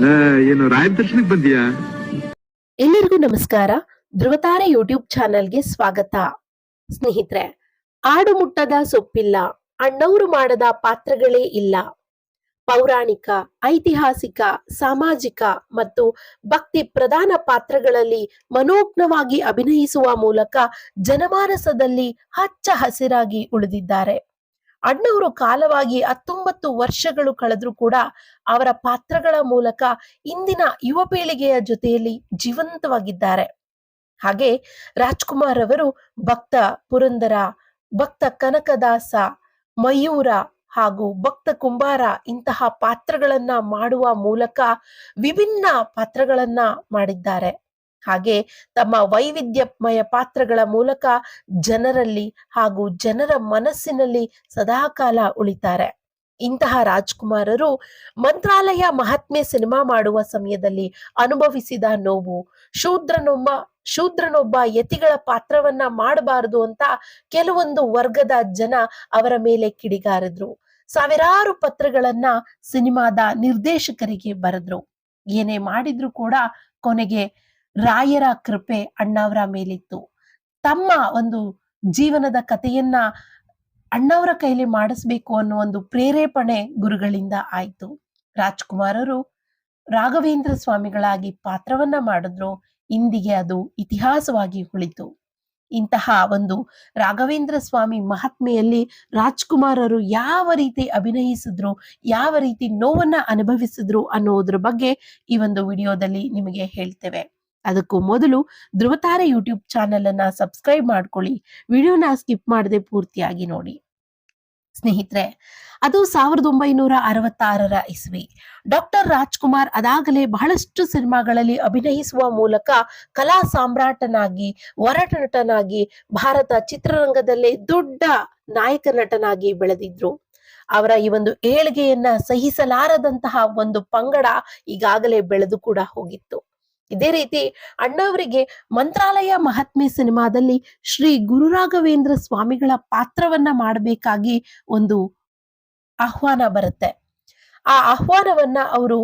ಏನು ದರ್ಶನಕ್ಕೆ ಬಂದಿಯಾ? ಎಲ್ಲರಿಗೂ ನಮಸ್ಕಾರ. ಧ್ರುವತಾರೆ ಯೂಟ್ಯೂಬ್ ಚಾನೆಲ್ಗೆ ಸ್ವಾಗತ. ಸ್ನೇಹಿತರೆ, ಆಡು ಮುಟ್ಟದ ಸೊಪ್ಪಿಲ್ಲ, ಅಣ್ಣವರು ಮಾಡದ ಪಾತ್ರಗಳೇ ಇಲ್ಲ. ಪೌರಾಣಿಕ, ಐತಿಹಾಸಿಕ, ಸಾಮಾಜಿಕ ಮತ್ತು ಭಕ್ತಿ ಪ್ರಧಾನ ಪಾತ್ರಗಳಲ್ಲಿ ಮನೋಜ್ಞವಾಗಿ ಅಭಿನಯಿಸುವ ಮೂಲಕ ಜನಮಾನಸದಲ್ಲಿ ಹಚ್ಚ ಹಸಿರಾಗಿ ಉಳಿದಿದ್ದಾರೆ. ಅಣ್ಣವರು ಕಾಲವಾಗಿ ಹತ್ತೊಂಬತ್ತು ವರ್ಷಗಳು ಕಳೆದ್ರೂ ಕೂಡ ಅವರ ಪಾತ್ರಗಳ ಮೂಲಕ ಇಂದಿನ ಯುವ ಪೀಳಿಗೆಯ ಜೊತೆಯಲ್ಲಿ ಜೀವಂತವಾಗಿದ್ದಾರೆ. ಹಾಗೆ ರಾಜ್ಕುಮಾರ್ ಅವರು ಭಕ್ತ ಪುರಂದರ, ಭಕ್ತ ಕನಕದಾಸ, ಮಯೂರ ಹಾಗೂ ಭಕ್ತ ಕುಂಬಾರ ಇಂತಹ ಪಾತ್ರಗಳನ್ನ ಮಾಡುವ ಮೂಲಕ ವಿಭಿನ್ನ ಪಾತ್ರಗಳನ್ನ ಮಾಡಿದ್ದಾರೆ. ಹಾಗೆ ತಮ್ಮ ವೈವಿಧ್ಯಮಯ ಪಾತ್ರಗಳ ಮೂಲಕ ಜನರಲ್ಲಿ ಹಾಗೂ ಜನರ ಮನಸ್ಸಿನಲ್ಲಿ ಸದಾಕಾಲ ಉಳಿತಾರೆ. ಇಂತಹ ರಾಜ್ಕುಮಾರರು ಮಂತ್ರಾಲಯ ಮಹಾತ್ಮೆ ಸಿನಿಮಾ ಮಾಡುವ ಸಮಯದಲ್ಲಿ ಅನುಭವಿಸಿದ ನೋವು, ಶೂದ್ರನೊಬ್ಬ ಶೂದ್ರನೊಬ್ಬ ಯತಿಗಳ ಪಾತ್ರವನ್ನ ಮಾಡಬಾರದು ಅಂತ ಕೆಲವೊಂದು ವರ್ಗದ ಜನ ಅವರ ಮೇಲೆ ಕಿಡಿಗಾರಿದ್ರು. ಸಾವಿರಾರು ಪತ್ರಗಳನ್ನ ಸಿನಿಮಾದ ನಿರ್ದೇಶಕರಿಗೆ ಬರೆದ್ರು. ಏನೇ ಮಾಡಿದ್ರು ಕೂಡ ಕೊನೆಗೆ ರಾಯರ ಕೃಪೆ ಅಣ್ಣವರ ಮೇಲಿತ್ತು. ತಮ್ಮ ಒಂದು ಜೀವನದ ಕಥೆಯನ್ನ ಅಣ್ಣವರ ಕೈಲಿ ಮಾಡಿಸ್ಬೇಕು ಅನ್ನೋ ಒಂದು ಪ್ರೇರೇಪಣೆ ಗುರುಗಳಿಂದ ಆಯ್ತು. ರಾಜ್ಕುಮಾರರು ರಾಘವೇಂದ್ರ ಸ್ವಾಮಿಗಳಾಗಿ ಪಾತ್ರವನ್ನ ಮಾಡಿದ್ರು. ಇಂದಿಗೆ ಅದು ಇತಿಹಾಸವಾಗಿ ಉಳಿತು. ಇಂತಹ ಒಂದು ರಾಘವೇಂದ್ರ ಸ್ವಾಮಿ ಮಹಾತ್ಮೆಯಲ್ಲಿ ರಾಜ್ಕುಮಾರರು ಯಾವ ರೀತಿ ಅಭಿನಯಿಸಿದ್ರು, ಯಾವ ರೀತಿ ನೋವನ್ನ ಅನುಭವಿಸಿದ್ರು ಅನ್ನೋದ್ರ ಬಗ್ಗೆ ಈ ಒಂದು ವಿಡಿಯೋದಲ್ಲಿ ನಿಮಗೆ ಹೇಳ್ತೇವೆ. ಅದಕ್ಕೂ ಮೊದಲು ಧ್ರುವತಾರೆ ಯೂಟ್ಯೂಬ್ ಚಾನೆಲ್ ಅನ್ನ ಸಬ್ಸ್ಕ್ರೈಬ್ ಮಾಡ್ಕೊಳ್ಳಿ. ವಿಡಿಯೋನ ಸ್ಕಿಪ್ ಮಾಡದೆ ಪೂರ್ತಿಯಾಗಿ ನೋಡಿ. ಸ್ನೇಹಿತರೆ, ಅದು ಸಾವಿರದ ಒಂಬೈನೂರ ಅರವತ್ತಾರರ ಇಸ್ವಿ. ಡಾಕ್ಟರ್ ರಾಜ್ಕುಮಾರ್ ಅದಾಗಲೇ ಬಹಳಷ್ಟು ಸಿನಿಮಾಗಳಲ್ಲಿ ಅಭಿನಯಿಸುವ ಮೂಲಕ ಕಲಾ ಸಾಮ್ರಾಟನಾಗಿ ವರಟ ನಟನಾಗಿ, ಭಾರತ ಚಿತ್ರರಂಗದಲ್ಲೇ ದೊಡ್ಡ ನಾಯಕ ನಟನಾಗಿ ಬೆಳೆದಿದ್ರು. ಅವರ ಈ ಒಂದು ಏಳಿಗೆಯನ್ನ ಸಹಿಸಲಾರದಂತಹ ಒಂದು ಪಂಗಡ ಈಗಾಗಲೇ ಬೆಳೆದು ಕೂಡ ಹೋಗಿತ್ತು. ಇದೇ ರೀತಿ ಅಣ್ಣವರಿಗೆ ಮಂತ್ರಾಲಯ ಮಹಾತ್ಮೆ ಸಿನಿಮಾದಲ್ಲಿ ಶ್ರೀ ಗುರುರಾಘವೇಂದ್ರ ಸ್ವಾಮಿಗಳ ಪಾತ್ರವನ್ನ ಮಾಡಬೇಕಾಗಿ ಒಂದು ಆಹ್ವಾನ ಬರುತ್ತೆ. ಆ ಆಹ್ವಾನವನ್ನ ಅವರು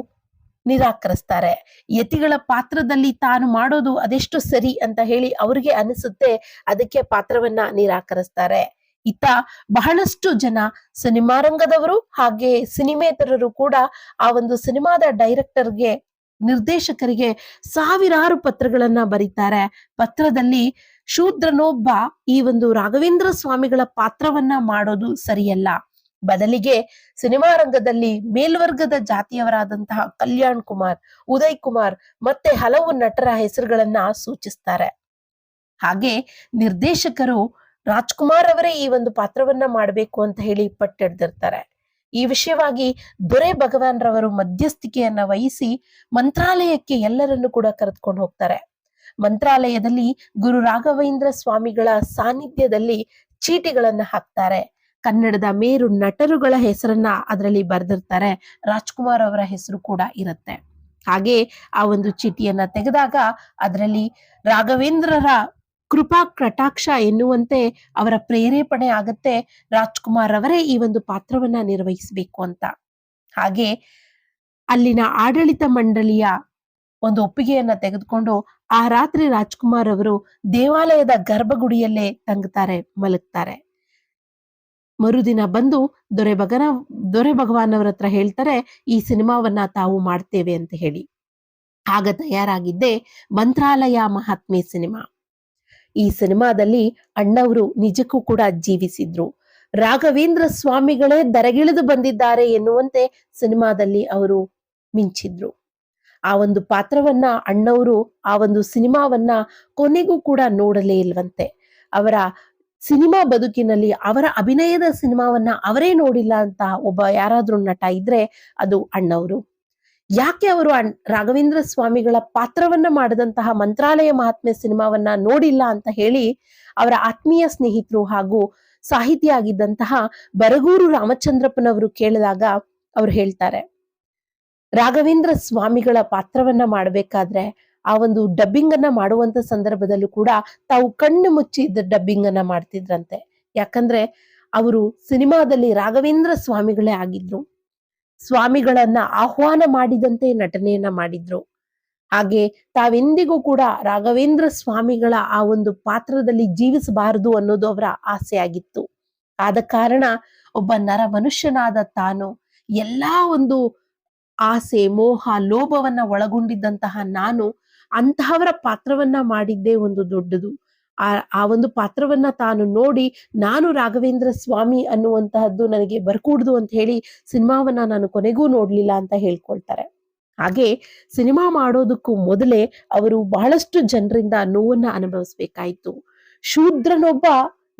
ನಿರಾಕರಿಸ್ತಾರೆ. ಯತಿಗಳ ಪಾತ್ರದಲ್ಲಿ ತಾನು ಮಾಡೋದು ಅದೆಷ್ಟು ಸರಿ ಅಂತ ಹೇಳಿ ಅವ್ರಿಗೆ ಅನಿಸುತ್ತೆ, ಅದಕ್ಕೆ ಪಾತ್ರವನ್ನ ನಿರಾಕರಿಸ್ತಾರೆ. ಇತ್ತ ಬಹಳಷ್ಟು ಜನ ಸಿನಿಮಾ ರಂಗದವರು ಹಾಗೆ ಸಿನಿಮೇತರರು ಕೂಡ ಆ ಒಂದು ಸಿನಿಮಾದ ಡೈರೆಕ್ಟರ್ಗೆ ನಿರ್ದೇಶಕರಿಗೆ ಸಾವಿರಾರು ಪತ್ರಗಳನ್ನ ಬರೀತಾರೆ. ಪತ್ರದಲ್ಲಿ ಶೂದ್ರನೊಬ್ಬ ಈ ಒಂದು ರಾಘವೇಂದ್ರ ಸ್ವಾಮಿಗಳ ಪಾತ್ರವನ್ನ ಮಾಡೋದು ಸರಿಯಲ್ಲ. ಬದಲಿಗೆ ಸಿನಿಮಾ ರಂಗದಲ್ಲಿ ಮೇಲ್ವರ್ಗದ ಜಾತಿಯವರಾದಂತಹ ಕಲ್ಯಾಣ್ ಕುಮಾರ್, ಉದಯ್ ಕುಮಾರ್ ಮತ್ತೆ ಹಲವು ನಟರ ಹೆಸರುಗಳನ್ನ ಸೂಚಿಸ್ತಾರೆ. ಹಾಗೆ ನಿರ್ದೇಶಕರು ರಾಜ್ಕುಮಾರ್ ಅವರೇ ಈ ಒಂದು ಪಾತ್ರವನ್ನ ಮಾಡಬೇಕು ಅಂತ ಹೇಳಿ ಪಟ್ಟೆಡ್ದಿರ್ತಾರೆ. ಈ ವಿಷಯವಾಗಿ ದೊರೆ ಭಗವಾನ್ ರವರು ಮಧ್ಯಸ್ಥಿಕೆಯನ್ನ ವಹಿಸಿ ಮಂತ್ರಾಲಯಕ್ಕೆ ಎಲ್ಲರನ್ನು ಕೂಡ ಕರೆದುಕೊಂಡು ಹೋಗ್ತಾರೆ. ಮಂತ್ರಾಲಯದಲ್ಲಿ ಗುರು ರಾಘವೇಂದ್ರ ಸ್ವಾಮಿಗಳ ಸಾನ್ನಿಧ್ಯದಲ್ಲಿ ಚೀಟಿಗಳನ್ನ ಹಾಕ್ತಾರೆ. ಕನ್ನಡದ ಮೇರು ನಟರುಗಳ ಹೆಸರನ್ನ ಅದರಲ್ಲಿ ಬರೆದಿರ್ತಾರೆ. ರಾಜ್ಕುಮಾರ್ ಅವರ ಹೆಸರು ಕೂಡ ಇರುತ್ತೆ. ಹಾಗೆ ಆ ಒಂದು ಚೀಟಿಯನ್ನ ತೆಗೆದಾಗ ಅದರಲ್ಲಿ ರಾಘವೇಂದ್ರರ ಕೃಪಾ ಕಟಾಕ್ಷ ಎನ್ನುವಂತೆ ಅವರ ಪ್ರೇರೇಪಣೆ ಆಗತ್ತೆ. ರಾಜ್ಕುಮಾರ್ ಅವರೇ ಈ ಒಂದು ಪಾತ್ರವನ್ನ ನಿರ್ವಹಿಸಬೇಕು ಅಂತ. ಹಾಗೆ ಅಲ್ಲಿನ ಆಡಳಿತ ಮಂಡಳಿಯ ಒಂದು ಒಪ್ಪಿಗೆಯನ್ನ ತೆಗೆದುಕೊಂಡು ಆ ರಾತ್ರಿ ರಾಜ್ಕುಮಾರ್ ಅವರು ದೇವಾಲಯದ ಗರ್ಭಗುಡಿಯಲ್ಲೇ ತಂಗುತ್ತಾರೆ, ಮಲಗ್ತಾರೆ. ಮರುದಿನ ಬಂದು ದೊರೆ ಭಗನ, ದೊರೆ ಭಗವಾನ್ ಅವರ ಹತ್ರ ಹೇಳ್ತಾರೆ, ಈ ಸಿನಿಮಾವನ್ನ ತಾವು ಮಾಡ್ತೇವೆ ಅಂತ ಹೇಳಿ. ಆಗ ತಯಾರಾಗಿದ್ದೆ ಮಂತ್ರಾಲಯ ಮಹಾತ್ಮೆ ಸಿನಿಮಾ. ಈ ಸಿನಿಮಾದಲ್ಲಿ ಅಣ್ಣವರು ನಿಜಕ್ಕೂ ಕೂಡ ಜೀವಿಸಿದ್ರು. ರಾಘವೇಂದ್ರ ಸ್ವಾಮಿಗಳೇ ದರಗಿಳಿದು ಬಂದಿದ್ದಾರೆ ಎನ್ನುವಂತೆ ಸಿನಿಮಾದಲ್ಲಿ ಅವರು ಮಿಂಚಿದ್ರು. ಆ ಒಂದು ಪಾತ್ರವನ್ನ ಅಣ್ಣವರು, ಆ ಒಂದು ಸಿನಿಮಾವನ್ನ ಕೊನೆಗೂ ಕೂಡ ನೋಡಲೇ ಇಲ್ವಂತೆ. ಅವರ ಸಿನಿಮಾ ಬದುಕಿನಲ್ಲಿ ಅವರ ಅಭಿನಯದ ಸಿನಿಮಾವನ್ನ ಅವರೇ ನೋಡಿಲ್ಲ ಅಂತ ಒಬ್ಬ ಯಾರಾದ್ರೂ ನಟ ಇದ್ರೆ ಅದು ಅಣ್ಣವರು. ಯಾಕೆ ಅವರು ರಾಘವೇಂದ್ರ ಸ್ವಾಮಿಗಳ ಪಾತ್ರವನ್ನ ಮಾಡಿದಂತಹ ಮಂತ್ರಾಲಯ ಮಹಾತ್ಮೆ ಸಿನಿಮಾವನ್ನ ನೋಡಿಲ್ಲ ಅಂತ ಹೇಳಿ ಅವರ ಆತ್ಮೀಯ ಸ್ನೇಹಿತರು ಹಾಗೂ ಸಾಹಿತಿ ಆಗಿದ್ದಂತಹ ಬರಗೂರು ರಾಮಚಂದ್ರಪ್ಪನವರು ಕೇಳಿದಾಗ ಅವ್ರು ಹೇಳ್ತಾರೆ, ರಾಘವೇಂದ್ರ ಸ್ವಾಮಿಗಳ ಪಾತ್ರವನ್ನ ಮಾಡಬೇಕಾದ್ರೆ ಆ ಒಂದು ಡಬ್ಬಿಂಗ್ ಅನ್ನ ಮಾಡುವಂತ ಸಂದರ್ಭದಲ್ಲೂ ಕೂಡ ತಾವು ಕಣ್ಣು ಮುಚ್ಚಿ ಡಬ್ಬಿಂಗ್ ಅನ್ನ ಮಾಡ್ತಿದ್ರಂತೆ. ಯಾಕಂದ್ರೆ, ಅವರು ಸಿನಿಮಾದಲ್ಲಿ ರಾಘವೇಂದ್ರ ಸ್ವಾಮಿಗಳೇ ಆಗಿದ್ರು. ಸ್ವಾಮಿಗಳನ್ನ ಆಹ್ವಾನ ಮಾಡಿದಂತೆ ನಟನೆಯನ್ನ ಮಾಡಿದ್ರು. ಹಾಗೆ ತಾವೆಂದಿಗೂ ಕೂಡ ರಾಘವೇಂದ್ರ ಸ್ವಾಮಿಗಳ ಆ ಒಂದು ಪಾತ್ರದಲ್ಲಿ ಜೀವಿಸಬಾರದು ಅನ್ನೋದು ಅವರ ಆಸೆ ಆಗಿತ್ತು ಆದ ಕಾರಣ ಒಬ್ಬ ನರ ಮನುಷ್ಯನಾದ ತಾನು ಎಲ್ಲಾ ಒಂದು ಆಸೆ, ಮೋಹ, ಲೋಭವನ್ನ ಒಳಗೊಂಡಿದ್ದಂತಹ ನಾನು ಅಂತಹವರ ಪಾತ್ರವನ್ನ ಮಾಡಿದ್ದೇ ಒಂದು ದೊಡ್ಡದು. ಆ ಆ ಒಂದು ಪಾತ್ರವನ್ನ ತಾನು ನೋಡಿ ನಾನು ರಾಘವೇಂದ್ರ ಸ್ವಾಮಿ ಅನ್ನುವಂತಹದ್ದು ನನಗೆ ಬರ್ಕೂಡ್ದು ಅಂತ ಹೇಳಿ ಸಿನಿಮಾವನ್ನ ನಾನು ಕೊನೆಗೂ ನೋಡ್ಲಿಲ್ಲ ಅಂತ ಹೇಳ್ಕೊಳ್ತಾರೆ. ಹಾಗೆ ಸಿನಿಮಾ ಮಾಡೋದಕ್ಕೂ ಮೊದಲೇ ಅವರು ಬಹಳಷ್ಟು ಜನರಿಂದ ನೋವನ್ನ ಅನುಭವಿಸ್ಬೇಕಾಯ್ತು. ಶೂದ್ರನೊಬ್ಬ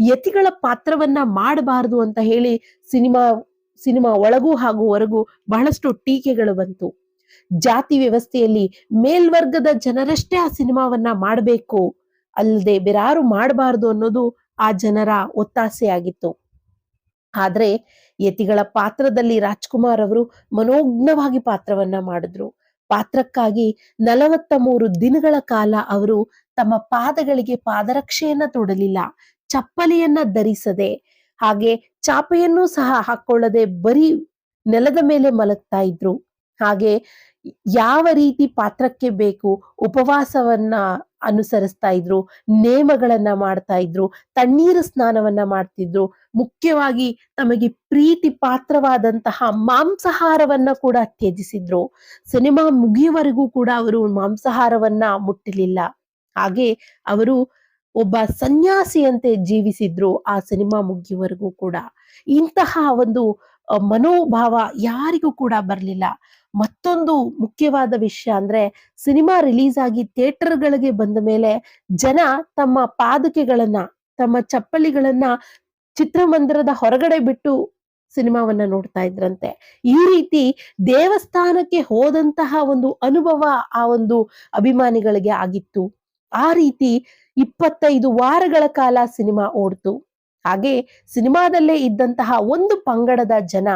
ಯತಿಗಳ ಪಾತ್ರವನ್ನ ಮಾಡಬಾರದು ಅಂತ ಹೇಳಿ ಸಿನಿಮಾ ಸಿನಿಮಾ ಒಳಗೂ ಹಾಗೂ ಹೊರಗೂ ಬಹಳಷ್ಟು ಟೀಕೆಗಳು ಬಂತು. ಜಾತಿ ವ್ಯವಸ್ಥೆಯಲ್ಲಿ ಮೇಲ್ವರ್ಗದ ಜನರಷ್ಟೇ ಆ ಸಿನಿಮಾವನ್ನ ಮಾಡಬೇಕು. ಅಲ್ಲದೆ ಬೇರಾರು ಮಾಡಬಾರದು ಅನ್ನೋದು ಆ ಜನರ ಒತ್ತಾಸೆಯಾಗಿತ್ತು ಆದ್ರೆ ಯತಿಗಳ ಪಾತ್ರದಲ್ಲಿ ರಾಜ್ಕುಮಾರ್ ಅವರು ಮನೋಜ್ಞವಾಗಿ ಪಾತ್ರವನ್ನ ಮಾಡಿದ್ರು. ಪಾತ್ರಕ್ಕಾಗಿ ನಲವತ್ತ ಮೂರು ದಿನಗಳ ಕಾಲ ಅವರು ತಮ್ಮ ಪಾದಗಳಿಗೆ ಪಾದರಕ್ಷೆಯನ್ನ ತೊಡಲಿಲ್ಲ. ಚಪ್ಪಲಿಯನ್ನ ಧರಿಸದೆ, ಹಾಗೆ ಚಾಪೆಯನ್ನು ಸಹ ಹಾಕೊಳ್ಳದೆ ಬರೀ ನೆಲದ ಮೇಲೆ ಮಲಗ್ತಾ ಇದ್ರು. ಹಾಗೆ ಯಾವ ರೀತಿ ಪಾತ್ರಕ್ಕೆ ಬೇಕು, ಉಪವಾಸವನ್ನ ಅನುಸರಿಸ್ತಾ ಇದ್ರು, ನೇಮಗಳನ್ನ ಮಾಡ್ತಾ ಇದ್ರು, ತಣ್ಣೀರು ಸ್ನಾನವನ್ನ ಮಾಡ್ತಿದ್ರು, ಮುಖ್ಯವಾಗಿ ತಮಗೆ ಪ್ರೀತಿ ಪಾತ್ರವಾದಂತಹ ಮಾಂಸಾಹಾರವನ್ನ ಕೂಡ ತ್ಯಜಿಸಿದ್ರು. ಸಿನಿಮಾ ಮುಗಿಯುವವರೆಗೂ ಕೂಡ ಅವರು ಮಾಂಸಾಹಾರವನ್ನ ಮುಟ್ಟಲಿಲ್ಲ. ಹಾಗೆ ಅವರು ಒಬ್ಬ ಸನ್ಯಾಸಿಯಂತೆ ಜೀವಿಸಿದ್ರು ಆ ಸಿನಿಮಾ ಮುಗಿಯುವವರೆಗೂ ಕೂಡ. ಇಂತಹ ಒಂದು ಮನೋಭಾವ ಯಾರಿಗೂ ಕೂಡ ಬರಲಿಲ್ಲ. ಮತ್ತೊಂದು ಮುಖ್ಯವಾದ ವಿಷಯ ಅಂದ್ರೆ ಸಿನಿಮಾ ರಿಲೀಸ್ ಆಗಿ ಥಿಯೇಟರ್ಗಳಿಗೆ ಬಂದ ಮೇಲೆ ಜನ ತಮ್ಮ ಪಾದುಕೆಗಳನ್ನ, ತಮ್ಮ ಚಪ್ಪಲಿಗಳನ್ನ ಚಿತ್ರಮಂದಿರದ ಹೊರಗಡೆ ಬಿಟ್ಟು ಸಿನಿಮಾವನ್ನ ನೋಡ್ತಾ ಇದ್ರಂತೆ. ಈ ರೀತಿ ದೇವಸ್ಥಾನಕ್ಕೆ ಹೋದಂತಹ ಒಂದು ಅನುಭವ ಆ ಒಂದು ಅಭಿಮಾನಿಗಳಿಗೆ ಆಗಿತ್ತು. ಆ ರೀತಿ ಇಪ್ಪತ್ತೈದು ವಾರಗಳ ಕಾಲ ಸಿನಿಮಾ ಓಡ್ತು. ಹಾಗೆ ಸಿನಿಮಾದಲ್ಲೇ ಇದ್ದಂತಹ ಒಂದು ಪಂಗಡದ ಜನ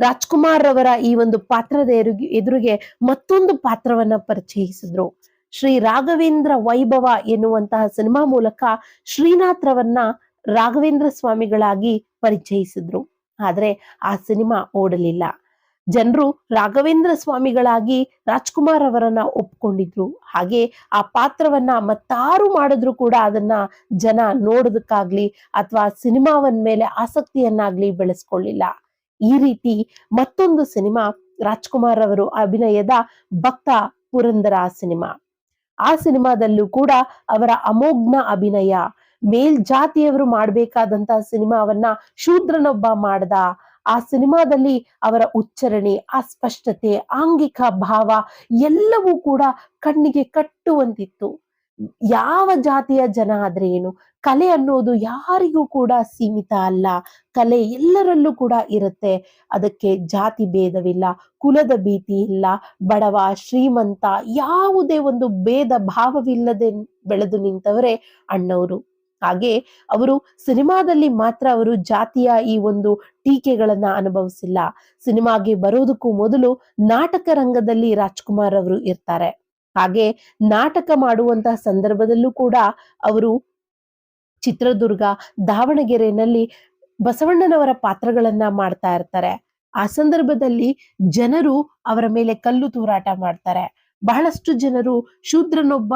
ರಾಜ್ಕುಮಾರ್ ಅವರ ಈ ಒಂದು ಪಾತ್ರದ ಎದುರಿಗೆ ಮತ್ತೊಂದು ಪಾತ್ರವನ್ನ ಪರಿಚಯಿಸಿದ್ರು. ಶ್ರೀ ರಾಘವೇಂದ್ರ ವೈಭವ ಎನ್ನುವಂತಹ ಸಿನಿಮಾ ಮೂಲಕ ಶ್ರೀನಾಥ್ರವನ್ನ ರಾಘವೇಂದ್ರ ಸ್ವಾಮಿಗಳಾಗಿ ಪರಿಚಯಿಸಿದ್ರು. ಆದ್ರೆ ಆ ಸಿನಿಮಾ ಓಡಲಿಲ್ಲ. ಜನರು ರಾಘವೇಂದ್ರ ಸ್ವಾಮಿಗಳಾಗಿ ರಾಜ್ಕುಮಾರ್ ಅವರನ್ನ ಒಪ್ಕೊಂಡಿದ್ರು. ಹಾಗೆ ಆ ಪಾತ್ರವನ್ನ ಮತ್ತಾರು ಮಾಡಿದ್ರು ಕೂಡ ಅದನ್ನ ಜನ ನೋಡೋದಕ್ಕಾಗ್ಲಿ ಅಥವಾ ಸಿನಿಮಾವನ್ ಮೇಲೆ ಆಸಕ್ತಿಯನ್ನಾಗ್ಲಿ ಬೆಳೆಸ್ಕೊಳ್ಳಿಲ್ಲ. ಈ ರೀತಿ ಮತ್ತೊಂದು ಸಿನಿಮಾ ರಾಜ್ಕುಮಾರ್ ಅವರು ಅಭಿನಯದ ಭಕ್ತ ಪುರಂದರ ಸಿನಿಮಾ. ಆ ಸಿನಿಮಾದಲ್ಲೂ ಕೂಡ ಅವರ ಅಮೋಘ್ನ ಅಭಿನಯ ಮೇಲ್ಜಾತಿಯವರು ಮಾಡಬೇಕಾದಂತಹ ಸಿನಿಮಾವನ್ನ ಶೂದ್ರನೊಬ್ಬ ಮಾಡ್ದ, ಆ ಸಿನಿಮಾದಲ್ಲಿ ಅವರ ಉಚ್ಚರಣೆ, ಆ ಸ್ಪಷ್ಟತೆ, ಆಂಗಿಕ ಭಾವ ಎಲ್ಲವೂ ಕೂಡ ಕಣ್ಣಿಗೆ ಕಟ್ಟುವಂತಿತ್ತು. ಯಾವ ಜಾತಿಯ ಜನ ಆದ್ರೆ ಏನು? ಕಲೆ ಅನ್ನೋದು ಯಾರಿಗೂ ಕೂಡ ಸೀಮಿತ ಅಲ್ಲ. ಕಲೆ ಎಲ್ಲರಲ್ಲೂ ಕೂಡ ಇರುತ್ತೆ. ಅದಕ್ಕೆ ಜಾತಿ ಭೇದವಿಲ್ಲ, ಕುಲದ ಭೀತಿ ಇಲ್ಲ, ಬಡವ, ಶ್ರೀಮಂತ ಯಾವುದೇ ಒಂದು ಭೇದ ಭಾವವಿಲ್ಲದೆ ಬೆಳೆದು ನಿಂತವರೇ ಅಣ್ಣವರು. ಹಾಗೆ ಅವರು ಸಿನಿಮಾದಲ್ಲಿ ಮಾತ್ರ ಅವರು ಜಾತಿಯ ಈ ಒಂದು ಟೀಕೆಗಳನ್ನ ಅನುಭವಿಸಿಲ್ಲ. ಸಿನಿಮಾಗೆ ಬರೋದಕ್ಕೂ ಮೊದಲು ನಾಟಕ ರಂಗದಲ್ಲಿ ರಾಜ್ಕುಮಾರ್ ಅವರು ಇರ್ತಾರೆ. ಹಾಗೆ ನಾಟಕ ಮಾಡುವಂತಹ ಸಂದರ್ಭದಲ್ಲೂ ಕೂಡ ಅವರು ಚಿತ್ರದುರ್ಗ, ದಾವಣಗೆರೆನಲ್ಲಿ ಬಸವಣ್ಣನವರ ಪಾತ್ರಗಳನ್ನ ಮಾಡ್ತಾ ಇರ್ತಾರೆ. ಆ ಸಂದರ್ಭದಲ್ಲಿ ಜನರು ಅವರ ಮೇಲೆ ಕಲ್ಲು ತೂರಾಟ ಮಾಡ್ತಾರೆ. ಬಹಳಷ್ಟು ಜನರು ಶೂದ್ರನೊಬ್ಬ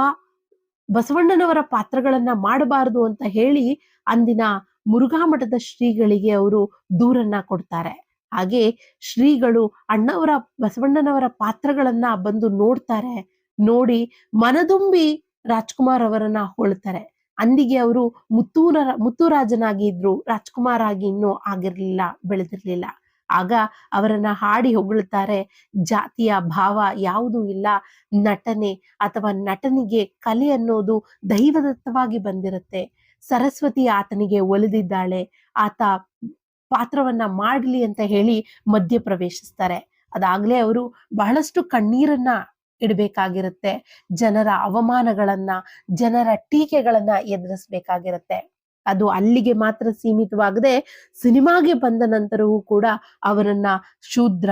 ಬಸವಣ್ಣನವರ ಪಾತ್ರಗಳನ್ನ ಮಾಡಬಾರದು ಅಂತ ಹೇಳಿ ಅಂದಿನ ಮುರುಘಾ ಮಠದ ಶ್ರೀಗಳಿಗೆ ಅವರು ದೂರನ್ನ ಕೊಡ್ತಾರೆ. ಹಾಗೆ ಶ್ರೀಗಳು ಅಣ್ಣವರ, ಬಸವಣ್ಣನವರ ಪಾತ್ರಗಳನ್ನ ಬಂದು ನೋಡ್ತಾರೆ. ನೋಡಿ ಮನದುಂಬಿ ರಾಜ್ಕುಮಾರ್ ಅವರನ್ನ ಹೊಳ್ತಾರೆ. ಅಂದಿಗೆ ಅವರು ಮುತ್ತೂರ ಮುತ್ತುರಾಜನಾಗಿ ಇದ್ರು ರಾಜ್ಕುಮಾರ್ ಆಗಿ ಇನ್ನೂ ಆಗಿರ್ಲಿಲ್ಲ, ಬೆಳೆದಿರ್ಲಿಲ್ಲ. ಆಗ ಅವರನ್ನ ಹಾಡಿ ಹೊಗಳ್ತಾರೆ, ಜಾತಿಯ ಭಾವ ಯಾವುದೂ ಇಲ್ಲ, ನಟನೆ ಅಥವಾ ನಟನಿಗೆ ಕಲೆ ಅನ್ನೋದು ದೈವದತ್ತವಾಗಿ ಬಂದಿರುತ್ತೆ. ಸರಸ್ವತಿ ಆತನಿಗೆ ಒಲಿದಿದ್ದಾಳೆ, ಆತ ಪಾತ್ರವನ್ನ ಮಾಡ್ಲಿ ಅಂತ ಹೇಳಿ ಮಧ್ಯ ಪ್ರವೇಶಿಸ್ತಾರೆ ಅದಾಗ್ಲೇ ಅವರು ಬಹಳಷ್ಟು ಕಣ್ಣೀರನ್ನ ಇಡಬೇಕಾಗಿರುತ್ತೆ. ಜನರ ಅವಮಾನಗಳನ್ನ, ಜನರ ಟೀಕೆಗಳನ್ನ ಎದುರಿಸ್ಬೇಕಾಗಿರುತ್ತೆ. ಅದು ಅಲ್ಲಿಗೆ ಮಾತ್ರ ಸೀಮಿತವಾಗದೆ ಸಿನಿಮಾಗೆ ಬಂದ ನಂತರವೂ ಕೂಡ ಅವರನ್ನ ಶೂದ್ರ,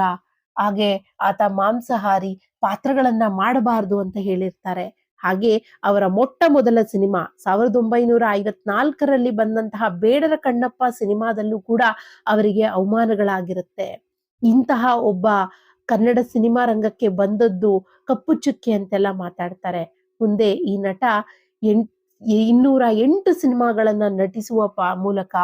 ಹಾಗೆ ಆತ ಮಾಂಸಾಹಾರಿ ಪಾತ್ರಗಳನ್ನ ಮಾಡಬಾರದು ಅಂತ ಹೇಳಿರ್ತಾರೆ. ಹಾಗೆ ಅವರ ಮೊಟ್ಟ ಮೊದಲ ಸಿನಿಮಾ ಸಾವಿರದ ಒಂಬೈನೂರ ಐವತ್ನಾಲ್ಕರಲ್ಲಿ ಬಂದಂತಹ ಬೇಡರ ಕಣ್ಣಪ್ಪ ಸಿನಿಮಾದಲ್ಲೂ ಕೂಡ ಅವರಿಗೆ ಅವಮಾನಗಳಾಗಿರುತ್ತೆ. ಇಂತಹ ಒಬ್ಬ ಕನ್ನಡ ಸಿನಿಮಾ ರಂಗಕ್ಕೆ ಬಂದದ್ದು ಕಪ್ಪು ಚುಕ್ಕಿ ಅಂತೆಲ್ಲ ಮಾತಾಡ್ತಾರೆ. ಮುಂದೆ ಈ ನಟ ಎಂಟ್ ಇನ್ನೂರ ಎಂಟು ಸಿನಿಮಾಗಳನ್ನ ನಟಿಸುವ ಮೂಲಕ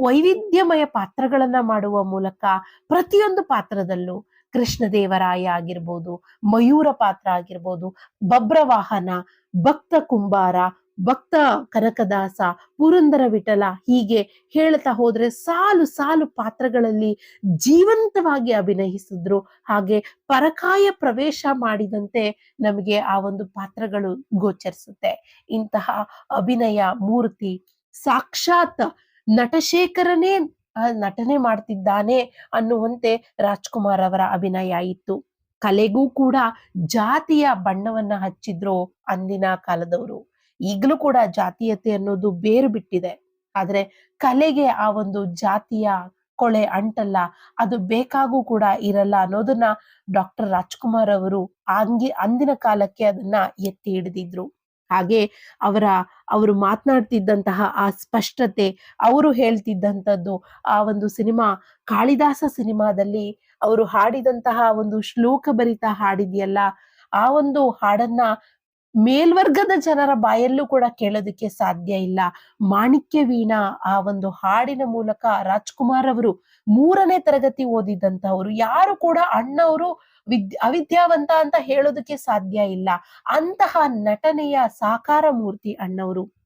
ವೈವಿಧ್ಯಮಯ ಪಾತ್ರಗಳನ್ನ ಮಾಡುವ ಮೂಲಕ ಪ್ರತಿಯೊಂದು ಪಾತ್ರದಲ್ಲೂ ಕೃಷ್ಣದೇವರಾಯ ಆಗಿರ್ಬೋದು, ಮಯೂರ ಪಾತ್ರ ಆಗಿರ್ಬೋದು ಬಬ್ರವಾಹನ ಭಕ್ತ ಕುಂಬಾರ ಭಕ್ತ ಕನಕದಾಸ, ಪುರಂದರ ವಿಠಲ ಹೀಗೆ ಹೇಳ್ತಾ ಹೋದ್ರೆ ಸಾಲು ಸಾಲು ಪಾತ್ರಗಳಲ್ಲಿ ಜೀವಂತವಾಗಿ ಅಭಿನಯಿಸಿದ್ರು. ಹಾಗೆ ಪರಕಾಯ ಪ್ರವೇಶ ಮಾಡಿದಂತೆ ನಮಗೆ ಆ ಒಂದು ಪಾತ್ರಗಳು ಗೋಚರಿಸುತ್ತೆ. ಇಂತಹ ಅಭಿನಯ ಮೂರ್ತಿ ಸಾಕ್ಷಾತ್ ನಟಶೇಖರನೇ ನಟನೆ ಮಾಡ್ತಿದ್ದಾನೆ ಅನ್ನುವಂತೆ ರಾಜ್ಕುಮಾರ್ ಅವರ ಅಭಿನಯ ಇತ್ತು. ಕಲೆಗೂ ಕೂಡ ಜಾತಿಯ ಬಣ್ಣವನ್ನ ಹಚ್ಚಿದ್ರು ಅಂದಿನ ಕಾಲದವರು. ಈಗಲೂ ಕೂಡ ಜಾತೀಯತೆ ಅನ್ನೋದು ಬೇರು ಬಿಟ್ಟಿದೆ. ಆದ್ರೆ ಕಲೆಗೆ ಆ ಒಂದು ಜಾತಿಯ ಕೊಳೆ ಅಂಟಲ್ಲ, ಅದು ಬೇಕಾಗೂ ಕೂಡ ಇರಲ್ಲ ಅನ್ನೋದನ್ನ ಡಾಕ್ಟರ್ ರಾಜ್ಕುಮಾರ್ ಅವರು ಅಂಗಿ ಅಂದಿನ ಕಾಲಕ್ಕೆ ಅದನ್ನ ಎತ್ತಿ ಹಿಡಿದಿದ್ರು. ಹಾಗೆ ಅವರ, ಅವರು ಮಾತನಾಡ್ತಿದ್ದಂತಹ ಆ ಸ್ಪಷ್ಟತೆ, ಅವರು ಹೇಳ್ತಿದ್ದಂಥದ್ದು, ಆ ಒಂದು ಸಿನಿಮಾ, ಕಾಳಿದಾಸ ಸಿನಿಮಾದಲ್ಲಿ ಅವರು ಹಾಡಿದಂತಹ ಒಂದು ಶ್ಲೋಕ ಭರಿತ ಹಾಡಿದೆಯಲ್ಲ, ಆ ಒಂದು ಹಾಡನ್ನ ಮೇಲ್ವರ್ಗದ ಜನರ ಬಾಯಲ್ಲೂ ಕೂಡ ಕೇಳೋದಕ್ಕೆ ಸಾಧ್ಯ ಇಲ್ಲ. ಮಾಣಿಕ್ಯ ವೀಣಾ ಆ ಒಂದು ಹಾಡಿನ ಮೂಲಕ ರಾಜ್ಕುಮಾರ್ ಅವರು ಮೂರನೇ ತರಗತಿ ಓದಿದಂತಹವರು, ಯಾರು ಕೂಡ ಅಣ್ಣವರು ವಿದ್, ಅವಿದ್ಯಾವಂತ ಅಂತ ಹೇಳೋದಕ್ಕೆ ಸಾಧ್ಯ ಇಲ್ಲ. ಅಂತಹ ನಟನೆಯ ಸಾಕಾರ ಮೂರ್ತಿ ಅಣ್ಣವರು.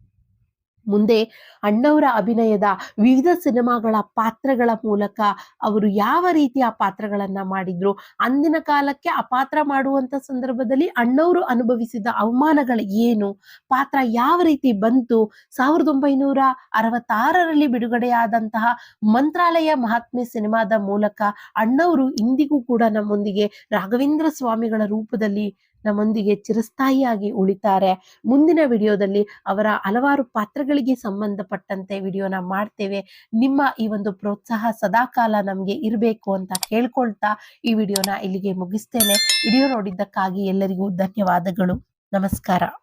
ಮುಂದೆ ಅಣ್ಣವರ ಅಭಿನಯದ ವಿವಿಧ ಸಿನಿಮಾಗಳ ಪಾತ್ರಗಳ ಮೂಲಕ ಅವರು ಯಾವ ರೀತಿ ಆ ಪಾತ್ರಗಳನ್ನ ಮಾಡಿದ್ರು, ಅಂದಿನ ಕಾಲಕ್ಕೆ ಆ ಪಾತ್ರ ಮಾಡುವಂತ ಸಂದರ್ಭದಲ್ಲಿ ಅಣ್ಣವರು ಅನುಭವಿಸಿದ ಅವಮಾನಗಳು ಏನು, ಪಾತ್ರ ಯಾವ ರೀತಿ ಬಂತು, ಸಾವಿರದ ಒಂಬೈನೂರ ಅರವತ್ತಾರರಲ್ಲಿ ಬಿಡುಗಡೆಯಾದಂತಹ ಮಂತ್ರಾಲಯ ಮಹಾತ್ಮೆ ಸಿನಿಮಾದ ಮೂಲಕ ಅಣ್ಣವರು ಇಂದಿಗೂ ಕೂಡ ನಮ್ಮೊಂದಿಗೆ ರಾಘವೇಂದ್ರ ಸ್ವಾಮಿಗಳ ರೂಪದಲ್ಲಿ ನಮ್ಮೊಂದಿಗೆ ಚಿರಸ್ಥಾಯಿಯಾಗಿ ಉಳಿತಾರೆ. ಮುಂದಿನ ವಿಡಿಯೋದಲ್ಲಿ ಅವರ ಹಲವಾರು ಪಾತ್ರಗಳಿಗೆ ಸಂಬಂಧಪಟ್ಟಂತೆ ವಿಡಿಯೋನ ಮಾಡ್ತೇವೆ. ನಿಮ್ಮ ಈ ಒಂದು ಪ್ರೋತ್ಸಾಹ ಸದಾಕಾಲ ನಮಗೆ ಇರಬೇಕು ಅಂತ ಕೇಳ್ಕೊಳ್ತಾ ಈ ವಿಡಿಯೋನ ಇಲ್ಲಿಗೆ ಮುಗಿಸ್ತೇನೆ. ವಿಡಿಯೋ ನೋಡಿದ್ದಕ್ಕಾಗಿ ಎಲ್ಲರಿಗೂ ಧನ್ಯವಾದಗಳು. ನಮಸ್ಕಾರ.